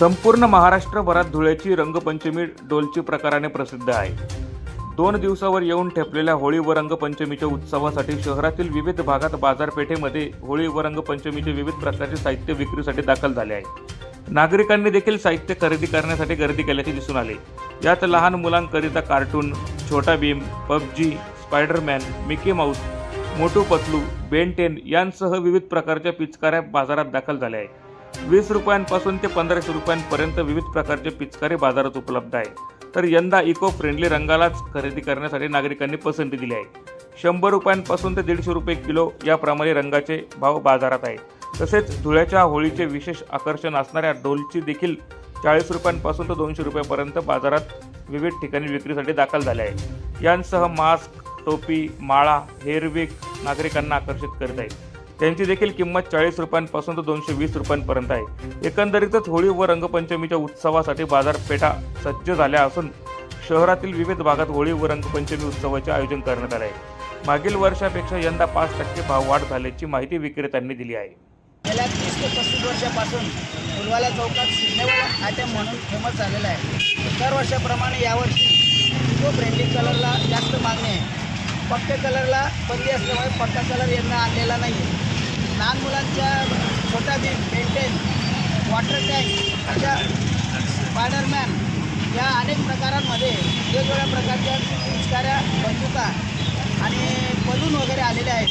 संपूर्ण महाराष्ट्रभरात धुळ्याची रंगपंचमी डोलची प्रकाराने प्रसिद्ध आहे. दोन दिवसावर येऊन ठेपलेल्या होळी व रंगपंचमीच्या उत्सवासाठी शहरातील विविध भागात बाजारपेठेमध्ये होळी व रंगपंचमीचे विविध प्रकारचे साहित्य विक्रीसाठी दाखल झाले आहे. नागरिकांनी देखील साहित्य खरेदी करण्यासाठी गर्दी केल्याचे दिसून आले. यात लहान मुलांकरिता cartoon Chhota Bheem PUBG Spiderman Mickey Mouse Motu Patlu Ben ten यांसह विविध प्रकारच्या पिचकाऱ्या बाजारात दाखल झाल्या आहेत. वीस रुपयांपासून ते पंधराशे रुपयांपर्यंत विविध प्रकारचे पिचकारी बाजारात उपलब्ध आहे. तर यंदा इको फ्रेंडली रंगालाच खरेदी करण्यासाठी नागरिकांनी पसंती दिली आहे. शंभर रुपयांपासून ते दीडशे रुपये किलो याप्रमाणे रंगाचे भाव बाजारात आहे. तसेच धुळ्याच्या होळीचे विशेष आकर्षण असणाऱ्या डोलची देखील चाळीस रुपयांपासून ते दोनशे रुपयापर्यंत बाजारात विविध ठिकाणी विक्रीसाठी दाखल झाले आहे. यांसह मास्क टोपी माळा हेअरविक नागरिकांना आकर्षित करीत आहे. त्यांची देखील किंमत चाळीस रुपयांपासून तर दोनशे वीस रुपयांपर्यंत आहे. एकंदरीतच होळी व रंगपंचमीच्या उत्सवासाठी बाजारपेठा सज्ज झाल्या असून शहरातील विविध भागात होळी व रंगपंचमी उत्सवाचे आयोजन करण्यात आले आहे. मागील वर्षापेक्षा यंदा पाच टक्के भाव वाढ झाल्याची माहिती विक्रेत्यांनी दिली आहे. गेल्या तीस ते पस्तीस वर्षापासून फुलवाला चौकात सिग्नेबल आयटम म्हणून फेमस झालेला आहे. दर वर्षाप्रमाणे यावर्षी इको फ्रेंडली कलरला जास्त मागणी आहे पक्क्या कलरला बंदी असल्यामुळे पक्का कलर यांना आणलेला नाही आहे लहान मुलांच्या छोटा बीम पेंटेन वॉटर टँक अशा स्पायडरमॅन या अनेक प्रकारांमध्ये वेगवेगळ्या प्रकारच्या पिचकाऱ्या बंदुका आणि बलून वगैरे आलेले आहेत.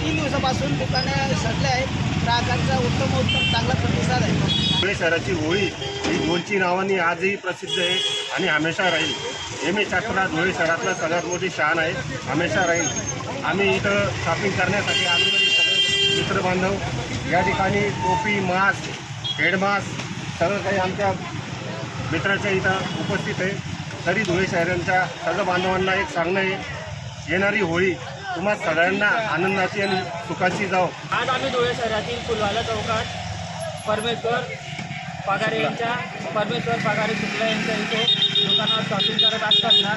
तीन दिवसापासून दुकाने सजले आहेत. ग्राहकांचा उत्तम उत्तम चांगला प्रतिसाद आहे. पुणे शहराची होळी ही दोनची नावाने आजही प्रसिद्ध आहे आणि हमेशा राहील. एम ए चाकरा धुळे शहरातला सगळ्यात मोठी शान आहे. हमेशा राहील. आम्ही इथं शॉपिंग करण्यासाठी आम्ही आहे मित्र बांधव या ठिकाणी टोपी मास्क हेड मास्क सगळं काही आमच्या मित्राच्या इथं उपस्थित आहे. तरी धुळे शहरांच्या सर्व बांधवांना एक सांगणं आहे येणारी होळी तुम्हा सगळ्यांना आनंदाची आणि सुखाची जाओ आज आम्ही धुळे शहरातील फुलवाला चौकात परमेश्वर पगारे यांच्या परमेश्वर पगारे शुक्ला यांच्या इथे दुकानावर शॉपिंग करत असताना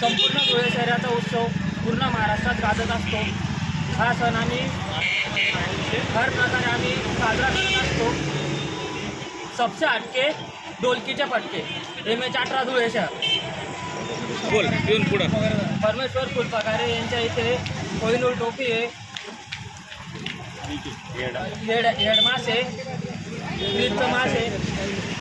संपूर्ण धुळे शहराचा उत्सव पूर्ण महाराष्ट्रात गाजत असतो. हा सण आम्ही हर प्रकारे आम्ही साजरा करत असतो. सबसे हटके ढोलकीचे पटके एम एच अठरा धुळे शहर. बोल येऊन पुढं. परमेश्वर फुलपगारे यांच्या इथे कोहिनूर टोपी आहे. हेड हेड मास आहे. मास आहे.